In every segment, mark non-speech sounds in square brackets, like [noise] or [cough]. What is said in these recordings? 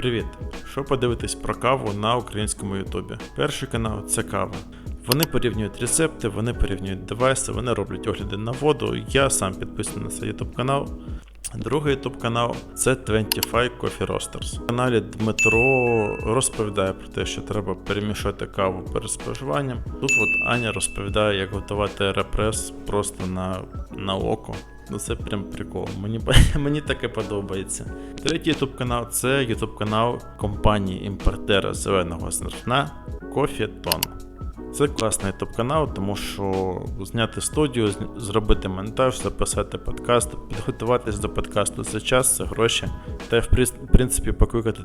Привіт! Що подивитись про каву на українському Ютубі? Перший канал це кава. Вони порівнюють рецепти, вони порівнюють девайси, вони роблять огляди на воду. Я сам підписаний на цей YouTube канал. Другий YouTube канал це 25 Coffee Roasters. В каналі Дмитро розповідає про те, що треба перемішати каву перед споживанням. Тут от Аня розповідає, як готувати репрес просто на, на око. Ну це прям прикол. Мені, [laughs] мені таке подобається. Третій YouTube канал це YouTube канал компанії імпортера зеленого зерна Coffee Це класний топ-канал, тому що зняти студію, зробити монтаж, записати подкаст, підготуватись до подкасту це час, це гроші. Та в принципі покликати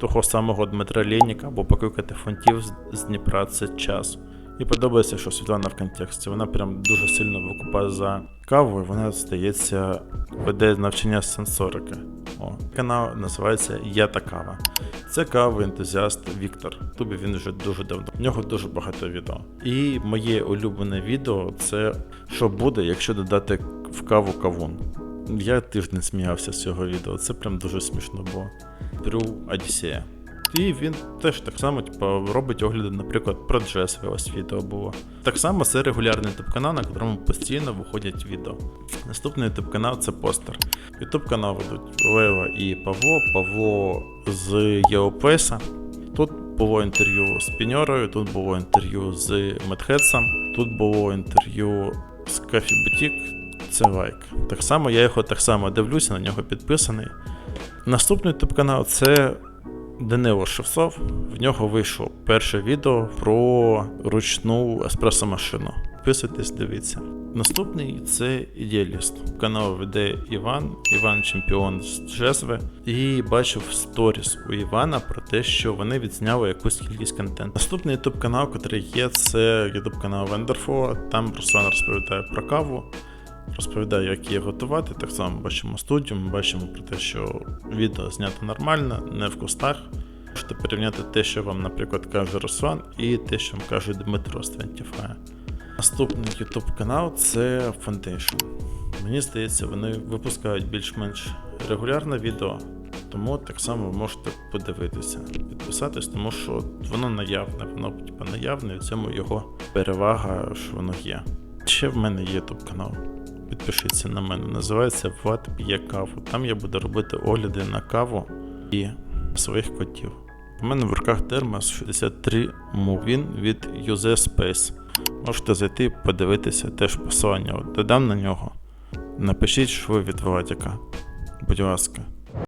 того самого Дмитра Лєніка або покликати фонтів з- з Дніпра це час. І подобається, що Світлана в контексті. Вона прям дуже сильно викупає за каву, і вона, здається, веде навчання сенсорики. О, канал називається Я та кава. Це кавовий ентузіаст Віктор. В Ютубі він вже дуже давно. В нього дуже багато відео. І моє улюблене відео це що буде, якщо додати в каву кавун. Я тиждень сміявся з цього відео. Це прям дуже смішно було. Брю Одіссея. І він теж так само, типу, робить огляди, наприклад, про джес ось відео було. Так само це регулярний ютуб канал, на якому постійно виходять відео. Наступний ютуб канал це постер. Ютуб канал ведуть Лева і Павло. Павло з ЄОПЕСа. Тут було інтерв'ю з Піньорою, тут було інтерв'ю з Медхедсом, тут було інтерв'ю з Кафі Бутік. Це лайк. Так само я його так само дивлюся, на нього підписаний. Наступний ютуб канал це Данило Шевцов. В нього вийшло перше відео про ручну еспресо-машину. Підписуйтесь, дивіться. Наступний це ідеаліст. Канал веде Іван, Іван чемпіон з Джезви. І бачив сторіс у Івана про те, що вони відзняли якусь кількість контенту. Наступний ютуб канал, який є, це ютуб канал Вендерфола. Там Руслан розповідає про каву розповідає, як її готувати. Так само бачимо студію, ми бачимо про те, що відео знято нормально, не в кустах. Можете порівняти те, що вам, наприклад, каже Руслан, і те, що вам каже Дмитро з 25. Наступний YouTube канал це Foundation. Мені здається, вони випускають більш-менш регулярне відео, тому так само ви можете подивитися, підписатись, тому що воно наявне, воно типу, наявне, і в цьому його перевага, що воно є. Ще в мене є YouTube канал. Підпишіться на мене. Називається Ват п'є каву. Там я буду робити огляди на каву і своїх котів. У мене в руках термос 63 Movin від User Space. Можете зайти подивитися, теж посилання додам на нього. Напишіть, що ви від Владіка. Будь ласка.